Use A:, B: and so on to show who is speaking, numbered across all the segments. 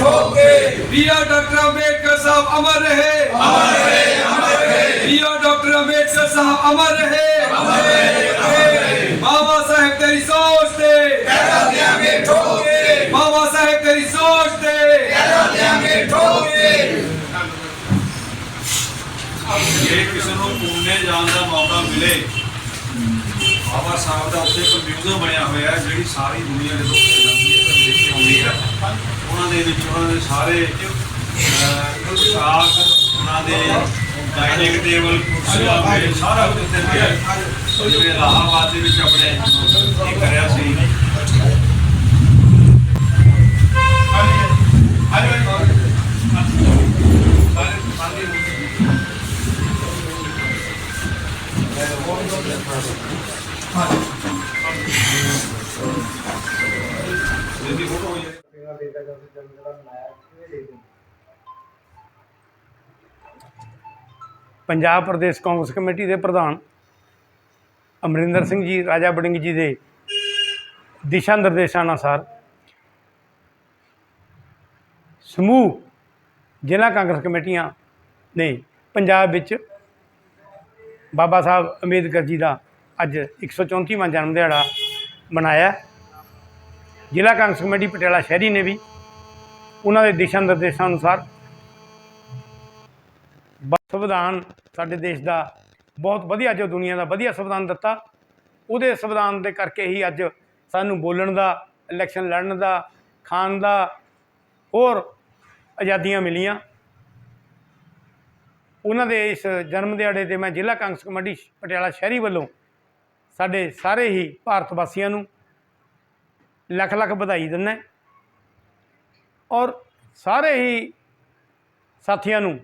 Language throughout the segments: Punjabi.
A: ठोक के
B: रिया डॉक्टर अम्बेडकर साहब अमर रहे
A: अमर रहे अमर रहे
B: रिया डॉक्टर अम्बेडकर साहब अमर रहे
A: अमर रहे
B: बाबा साहेब तेरी सोच ते
A: कहरा देंगे ठोक के
B: बाबा साहेब तेरी सोच ते
A: कहरा देंगे ठोक के
C: ਜੇ ਕਿਸੇ ਨੂੰ ਪੁੰਨੇ ਜਾਣ ਦਾ ਮੌਕਾ ਮਿਲੇ ਬਾਬਾ ਸਾਹਿਬ ਦਾ ਉੱਥੇ ਇੱਕ ਮਿਊਜ਼ੀਅਮ ਬਣਿਆ ਹੋਇਆ ਹੈ ਜਿਹੜੀ ਸਾਰੀ ਦੁਨੀਆ ਦੇ ਲੋਕ ਉਹਨਾਂ ਦੇ ਵਿੱਚ ਉਹਨਾਂ ਦੇ ਸਾਰੇ ਅਹ, ਉਹਨਾਂ ਦੇ ਡਾਈਨਿੰਗ ਟੇਬਲ ਕੁਰਸੀਆਂ ਮੇਜ਼ ਸਾਰਾ ਕੁਝ ਇੱਥੇ ਪਿਆ ਹੈ। ਜਿਵੇਂ ਇਲਾਹਾਬਾਦ ਦੇ ਵਿੱਚ ਆਪਣੇ ਇਹ ਕਰਿਆ ਸੀ ਜਿਹਦੀ ਫੋਟੋ ਹੋਈ ਹੈ?
D: ਪੰਜਾਬ ਪ੍ਰਦੇਸ਼ ਕਾਂਗਰਸ ਕਮੇਟੀ ਦੇ ਪ੍ਰਧਾਨ ਅਮਰਿੰਦਰ ਸਿੰਘ ਜੀ, ਰਾਜਾ ਬੜਿੰਗ ਜੀ ਦੇ ਦਿਸ਼ਾ ਨਿਰਦੇਸ਼ਾਂ ਅਨੁਸਾਰ ਸਮੂਹ ਜ਼ਿਲ੍ਹਾ ਕਾਂਗਰਸ ਕਮੇਟੀਆਂ ਨੇ ਪੰਜਾਬ ਵਿੱਚ ਬਾਬਾ ਸਾਹਿਬ ਅੰਬੇਦਕਰ ਜੀ ਦਾ ਅੱਜ 134ਵਾਂ ਜਨਮ ਦਿਹਾੜਾ ਮਨਾਇਆ। ਜ਼ਿਲ੍ਹਾ ਕਾਂਗਰਸ ਕਮੇਟੀ ਪਟਿਆਲਾ ਸ਼ਹਿਰੀ ਨੇ ਵੀ ਉਹਨਾਂ ਦੇ ਦਿਸ਼ਾ ਨਿਰਦੇਸ਼ਾਂ ਅਨੁਸਾਰ ਸੰਵਿਧਾਨ ਸਾਡੇ ਦੇਸ਼ ਦਾ ਬਹੁਤ ਵਧੀਆ, ਜੋ ਦੁਨੀਆ ਦਾ ਵਧੀਆ ਸੰਵਿਧਾਨ ਦਿੱਤਾ, ਉਹਦੇ ਸੰਵਿਧਾਨ ਦੇ ਕਰਕੇ ਹੀ ਅੱਜ ਸਾਨੂੰ ਬੋਲਣ ਦਾ ਇਲੈਕਸ਼ਨ ਲੜਨ ਦਾ, ਖਾਣ ਦਾ ਹੋਰ ਆਜ਼ਾਦੀਆਂ ਮਿਲੀਆਂ। ਉਹਨਾਂ ਦੇ ਇਸ ਜਨਮ ਦਿਹਾੜੇ ਤੇ ਮੈਂ ਜ਼ਿਲ੍ਹਾ ਕਾਂਗਰਸ ਕਮੇਟੀ ਪਟਿਆਲਾ ਸ਼ਹਿਰੀ ਵੱਲੋਂ ਸਾਡੇ ਸਾਰੇ ਹੀ ਭਾਰਤ ਵਾਸੀਆਂ ਨੂੰ ਲੱਖ ਲੱਖ ਵਧਾਈ ਦਿੰਦਾ ਔਰ ਸਾਰੇ ਹੀ ਸਾਥੀਆਂ ਨੂੰ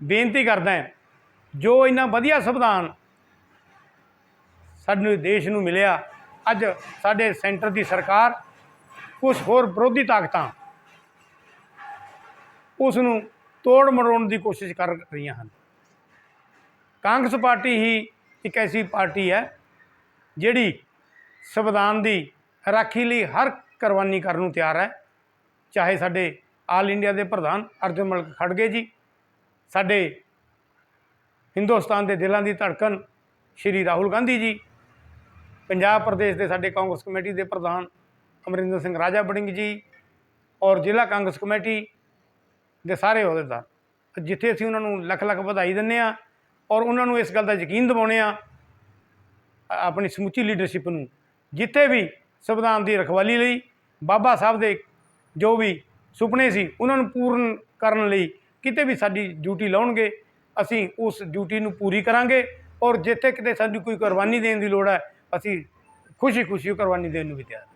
D: ਬੇਨਤੀ ਕਰਦਾ ਹਾਂ, ਜੋ ਇੰਨਾ ਵਧੀਆ ਸੰਵਿਧਾਨ ਸਾਡੇ ਦੇਸ਼ ਨੂੰ ਮਿਲਿਆ, ਅੱਜ ਸਾਡੇ ਸੈਂਟਰ ਦੀ ਸਰਕਾਰ ਕੁਝ ਹੋਰ ਵਿਰੋਧੀ ਤਾਕਤਾਂ ਉਸ ਨੂੰ ਤੋੜ ਮਰੋੜਨ ਦੀ ਕੋਸ਼ਿਸ਼ ਕਰ ਰਹੀਆਂ ਹਨ। ਕਾਂਗਰਸ ਪਾਰਟੀ ਹੀ ਇੱਕ ਐਸੀ ਪਾਰਟੀ ਹੈ, ਜਿਹੜੀ ਸੰਵਿਧਾਨ ਦੀ ਰਾਖੀ ਲਈ ਹਰ ਕੁਰਬਾਨੀ ਕਰਨ ਨੂੰ ਤਿਆਰ ਹੈ। ਚਾਹੇ ਸਾਡੇ ਆਲ ਇੰਡੀਆ ਦੇ ਪ੍ਰਧਾਨ ਅਰਜੁਨ ਮਲਕ ਖੜਗੇ ਜੀ, ਸਾਡੇ ਹਿੰਦੁਸਤਾਨ ਦੇ ਦਿਲਾਂ ਦੀ ਧੜਕਨ ਸ਼੍ਰੀ ਰਾਹੁਲ ਗਾਂਧੀ ਜੀ, ਪੰਜਾਬ ਪ੍ਰਦੇਸ਼ ਦੇ ਸਾਡੇ ਕਾਂਗਰਸ ਕਮੇਟੀ ਦੇ ਪ੍ਰਧਾਨ ਅਮਰਿੰਦਰ ਸਿੰਘ ਰਾਜਾ ਬੜਿੰਗ ਜੀ ਔਰ ਜ਼ਿਲ੍ਹਾ ਕਾਂਗਰਸ ਕਮੇਟੀ ਦੇ ਸਾਰੇ ਅਹੁਦੇਦਾਰ। ਜਿੱਥੇ ਅਸੀਂ ਉਹਨਾਂ ਨੂੰ ਲੱਖ ਲੱਖ ਵਧਾਈ ਦਿੰਦੇ ਆ ਔਰ ਉਹਨਾਂ ਨੂੰ ਇਸ ਗੱਲ ਦਾ ਯਕੀਨ ਦਿਵਾਉਂਦੇ ਆ ਆਪਣੀ ਸਮੁੱਚੀ ਲੀਡਰਸ਼ਿਪ ਨੂੰ, ਜਿੱਥੇ ਵੀ ਸੰਵਿਧਾਨ ਦੀ ਰਖਵਾਲੀ ਲਈ ਬਾਬਾ ਸਾਹਿਬ ਦੇ ਜੋ ਵੀ ਸੁਪਨੇ ਸੀ, ਉਹਨਾਂ ਨੂੰ ਪੂਰਨ ਕਰਨ ਲਈ ਕਿਤੇ ਵੀ ਸਾਡੀ ਡਿਊਟੀ ਲਾਉਣਗੇ, ਅਸੀਂ ਉਸ ਡਿਊਟੀ ਨੂੰ ਪੂਰੀ ਕਰਾਂਗੇ ਔਰ ਜਿੱਥੇ ਕਿਤੇ ਸਾਨੂੰ ਕੋਈ ਕੁਰਬਾਨੀ ਦੇਣ ਦੀ ਲੋੜ ਹੈ, ਅਸੀਂ ਖੁਸ਼ੀ ਖੁਸ਼ੀ ਕੁਰਬਾਨੀ ਦੇਣ ਨੂੰ ਵੀ ਤਿਆਰ ਹਾਂ।